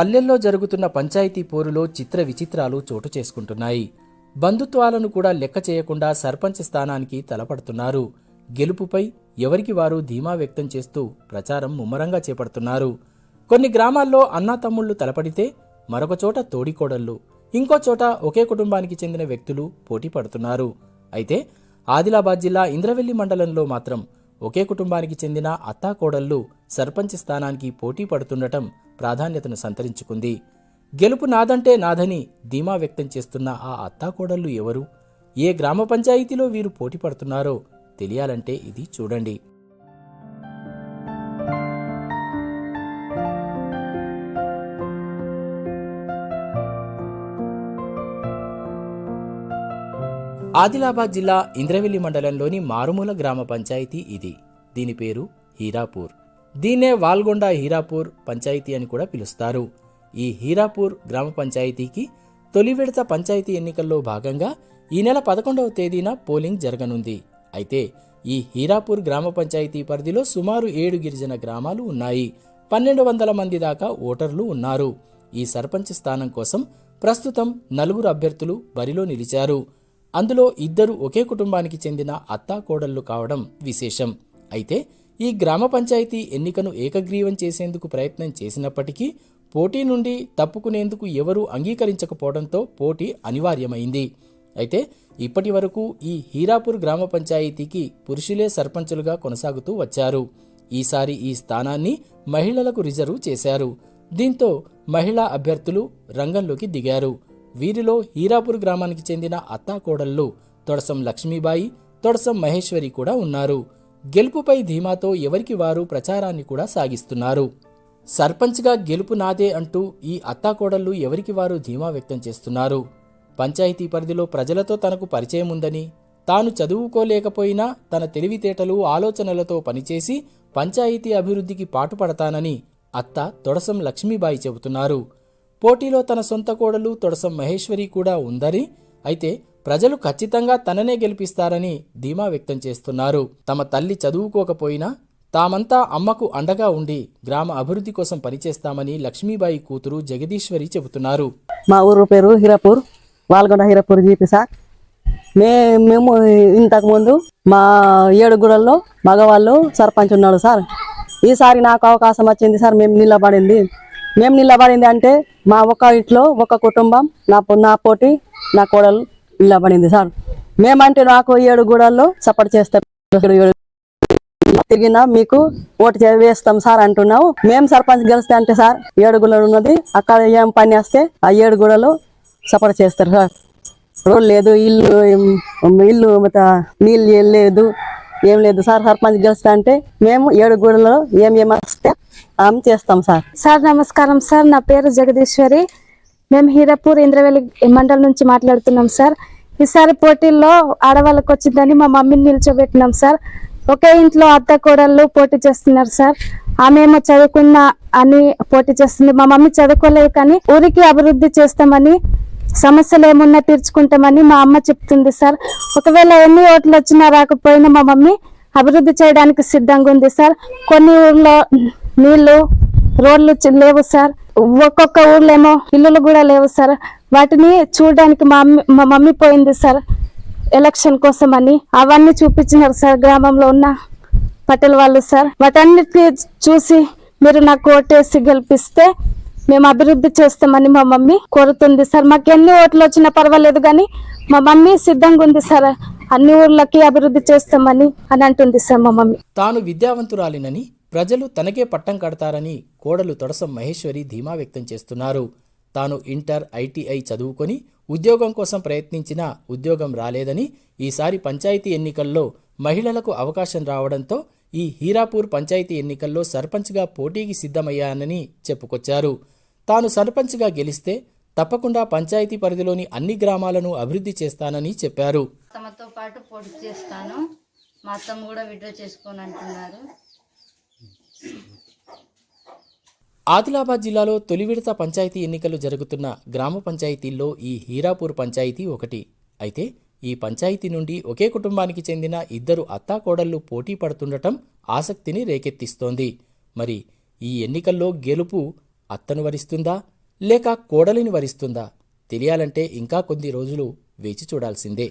పల్లెల్లో జరుగుతున్న పంచాయతీ పోరులో చిత్ర విచిత్రాలు చోటు చేసుకుంటున్నాయి. బంధుత్వాలను కూడా లెక్క చేయకుండా సర్పంచ్ స్థానానికి తలపడుతున్నారు. గెలుపుపై ఎవరికి వారు ధీమా వ్యక్తం చేస్తూ ప్రచారం ముమ్మరంగా చేపడుతున్నారు. కొన్ని గ్రామాల్లో అన్నాతమ్ముళ్ళు తలపడితే మరొక చోట తోడికోడళ్ళు ఇంకో చోట ఒకే కుటుంబానికి చెందిన వ్యక్తులు పోటీ పడుతున్నారు. అయితే ఆదిలాబాద్ జిల్లా ఇంద్రవెల్లి మండలంలో మాత్రం ఒకే కుటుంబానికి చెందిన అత్తాకోడళ్ళు సర్పంచ్ స్థానానికి పోటీ పడుతుండటం ప్రాధాన్యతను సంతరించుకుంది. గెలుపు నాదంటే నాదని ధీమా వ్యక్తం చేస్తున్న ఆ అత్తాకోడళ్ళు ఎవరు? ఏ గ్రామ పంచాయతీలో వీరు పోటీ పడుతున్నారో తెలియాలంటే ఇది చూడండి. ఆదిలాబాద్ జిల్లా ఇంద్రవెల్లి మండలంలోని మారుమూల గ్రామ పంచాయతీ ఇది. దీని పేరు హీరాపూర్. దీన్నే వాల్గొండ హీరాపూర్ పంచాయతీ అని కూడా పిలుస్తారు. ఈ హీరాపూర్ గ్రామ పంచాయతీకి తొలి విడత పంచాయతీ ఎన్నికల్లో భాగంగా ఈ నెల పదకొండవ తేదీన పోలింగ్ జరగనుంది. అయితే ఈ హీరాపూర్ గ్రామ పంచాయతీ పరిధిలో సుమారు ఏడు గిరిజన గ్రామాలు ఉన్నాయి. పన్నెండు వందల మంది దాకా ఓటర్లు ఉన్నారు. ఈ సర్పంచ్ స్థానం కోసం ప్రస్తుతం నలుగురు అభ్యర్థులు బరిలో నిలిచారు. అందులో ఇద్దరు ఒకే కుటుంబానికి చెందిన అత్తా కోడళ్ళు కావడం విశేషం. అయితే ఈ గ్రామ పంచాయతీ ఎన్నికను ఏకగ్రీవం చేసేందుకు ప్రయత్నం చేసినప్పటికీ పోటీ నుండి తప్పుకునేందుకు ఎవరూ అంగీకరించకపోవడంతో పోటీ అనివార్యమైంది. అయితే ఇప్పటి వరకు ఈ హీరాపూర్ గ్రామ పంచాయతీకి పురుషులే సర్పంచులుగా కొనసాగుతూ వచ్చారు. ఈసారి ఈ స్థానాన్ని మహిళలకు రిజర్వ్ చేశారు. దీంతో మహిళా అభ్యర్థులు రంగంలోకి దిగారు. వీరిలో హీరాపూర్ గ్రామానికి చెందిన అత్తాకోడళ్ళు తొడసం లక్ష్మీబాయి తొడసం మహేశ్వరి కూడా ఉన్నారు. గెలుపుపై ధీమాతో ఎవరికి వారు ప్రచారాన్ని కూడా సాగిస్తున్నారు. సర్పంచ్గా గెలుపు నాదే అంటూ ఈ అత్తాకోడళ్ళు ఎవరికి వారు ధీమా వ్యక్తం చేస్తున్నారు? పంచాయతీ పరిధిలో ప్రజలతో తనకు పరిచయం ఉందని తాను చదువుకోలేకపోయినా తన తెలివితేటలు ఆలోచనలతో పనిచేసి పంచాయతీ అభివృద్ధికి పాటుపడతానని అత్త తొడసం లక్ష్మీబాయి చెబుతున్నారు. పోటీలో తన సొంత కోడలు తొడసం మహేశ్వరి కూడా ఉందని అయితే ప్రజలు ఖచ్చితంగా తననే గెలిపిస్తారని ధీమా వ్యక్తం చేస్తున్నారు. తమ తల్లి చదువుకోకపోయినా తామంతా అమ్మకు అండగా ఉండి గ్రామ అభివృద్ధి కోసం పనిచేస్తామని లక్ష్మీబాయి కూతురు జగదీశ్వరి చెబుతున్నారు. మా ఊరు పేరు హీరాపూర్ వాల్గొండ హీరాపూర్ జీపీ సార్. మే మేము ఇంతకుముందు మా ఏడుగుడల్లో మగవాళ్ళు సర్పంచ్ ఉన్నాడు సార్. ఈసారి నాకు అవకాశం వచ్చింది సార్ మేము నిలబడింది. మేము నిలబడింది అంటే మా ఒక ఇంట్లో ఒక కుటుంబం నా నా పోటీ నా కోడలు ఇలా పడింది సార్. మేమంటే నాకు ఏడు గూడల్లో సపోర్ట్ చేస్తాం తిరిగినా మీకు ఓటు చే- వేస్తాం సార్ అంటున్నావు. మేము సర్పంచ్ గెలిస్తే అంటే సార్ ఏడుగుడలు ఉన్నది. అక్కడ ఏం పని వస్తే ఆ ఏడుగుడలో సపోర్ట్ చేస్తారు సార్. రోడ్ లేదు ఇల్లు ఇల్లు నీళ్ళు ఏం లేదు ఏం లేదు సార్. సర్పంచ్ గెలిస్తే అంటే మేము ఏడుగుడలో ఏం ఏం వస్తే ఆమె చేస్తాం సార్. సార్ నమస్కారం సార్. నా పేరు జగదీశ్వరి. మేము హీరాపూర్ ఇంద్రవెల్లి మండలం నుంచి మాట్లాడుతున్నాం సార్. ఈసారి పోటీల్లో ఆడవాళ్ళకి వచ్చిందని మా మమ్మీని నిల్చోబెట్టినాం సార్. ఒకే ఇంట్లో అత్త కోడళ్ళు పోటీ చేస్తున్నారు సార్. ఆమె ఏమో చదువుకున్న అని పోటీ చేస్తుంది. మా మమ్మీ చదువుకోలేదు కానీ ఊరికి అభివృద్ధి చేస్తామని సమస్యలు ఏమున్నా తీర్చుకుంటామని మా అమ్మ చెప్తుంది సార్. ఒకవేళ ఎన్ని ఓట్లు వచ్చినా రాకపోయినా మా మమ్మీ అభివృద్ధి చేయడానికి సిద్ధంగా ఉంది సార్. కొన్ని ఊర్లో నీళ్ళు రోడ్లు లేవు సార్. ఒక్కొక్క ఊర్లో ఏమో ఇల్లులు కూడా లేవు సార్. వాటిని చూడడానికి మా మమ్మీ మా మమ్మీ పోయింది సార్ ఎలక్షన్ కోసం అని. అవన్నీ చూపించినారు సార్ గ్రామంలో ఉన్న పటేల్ వాళ్ళు సార్. వాటన్నిటిని చూసి మీరు నాకు ఓటేసి గెలిపిస్తే మేము అభివృద్ధి చేస్తామని మా మమ్మీ కోరుతుంది సార్. మాకు ఎన్ని ఓట్లు వచ్చినా పర్వాలేదు కానీ మా మమ్మీ సిద్ధంగా ఉంది సార్ అన్ని ఊర్లకి అభివృద్ధి చేస్తామని అని అంటుంది సార్ మా మమ్మీ. తాను విద్యావంతురాలినని ప్రజలు తనకే పట్టం కడతారని కోడలు తొడసం మహేశ్వరి ధీమా వ్యక్తం చేస్తున్నారు. తాను ఇంటర్ ఐటీఐ చదువుకొని ఉద్యోగం కోసం ప్రయత్నించినా ఉద్యోగం రాలేదని ఈసారి పంచాయతీ ఎన్నికల్లో మహిళలకు అవకాశం రావడంతో ఈ హీరాపూర్ పంచాయతీ ఎన్నికల్లో సర్పంచ్గా పోటీకి సిద్ధమయ్యానని చెప్పుకొచ్చారు. తాను సర్పంచ్గా గెలిస్తే తప్పకుండా పంచాయతీ పరిధిలోని అన్ని గ్రామాలను అభివృద్ధి చేస్తానని చెప్పారు. తమతో పాటు పోటీ చేస్తాను. మా అత్తమ్మ కూడా విడ్డ్రా చేసుకోనంటున్నారు. ఆదిలాబాద్ జిల్లాలో తొలి విడత పంచాయతీ ఎన్నికలు జరుగుతున్న గ్రామ పంచాయతీల్లో ఈ హీరాపూర్ పంచాయతీ ఒకటి. అయితే ఈ పంచాయతీ నుండి ఒకే కుటుంబానికి చెందిన ఇద్దరు అత్తాకోడళ్ళు పోటీ పడుతుండటం ఆసక్తిని రేకెత్తిస్తోంది. మరి ఈ ఎన్నికల్లో గెలుపు అత్తను వరిస్తుందా లేక కోడలిని వరిస్తుందా? తెలియాలంటే ఇంకా కొద్ది రోజులు వేచి చూడాల్సిందే.